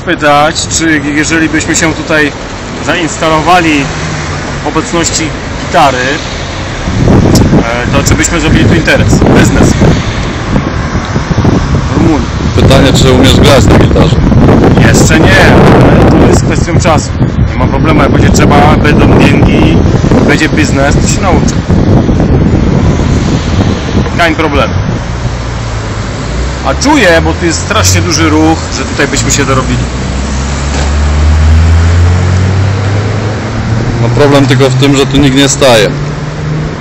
spytać, czy jeżeli byśmy się tutaj zainstalowali w obecności gitary, e, to czy byśmy zrobili tu interes, biznes w Rumunii. Pytanie, czy umiesz grać na gitarze? Jeszcze nie, ale to jest kwestią czasu. Nie ma problemu, jak będzie trzeba, będą pieniądze, będzie biznes, to się nauczę. Kein problem. A czuję, bo tu jest strasznie duży ruch, że tutaj byśmy się dorobili. No problem tylko w tym, że tu nikt nie staje.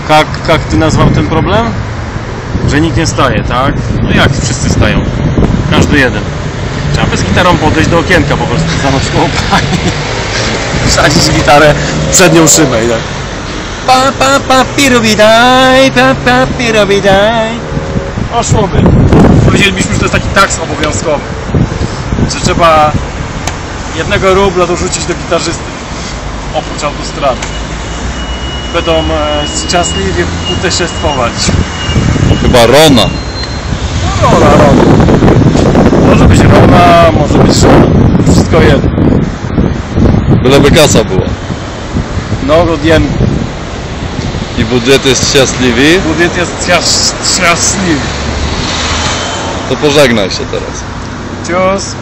Jak, jak ty nazwał ten problem? Że nikt nie staje, tak? No jak wszyscy stają? Każdy jeden. Trzeba bez gitarą podejść do okienka po prostu stanąć koło pani. Wsadzić gitarę w przednią szybę i tak. Pa pa pa pirubidaj, pa pa pirubidaj. O szłoby. Powiedzielibyśmy, że to jest taki taks obowiązkowy. Że trzeba jednego rubla dorzucić do gitarzysty. Oprócz autostrady będą e, szczęśliwie puteszestwować. Chyba Rona. Rona, Rona. Może być Rona, może być Rona. Wszystko jedno. Byleby kasa była. No, rodien. I budżet jest szczęśliwy, Budżet jest szczęśliwy. To pożegnaj się teraz. Cios.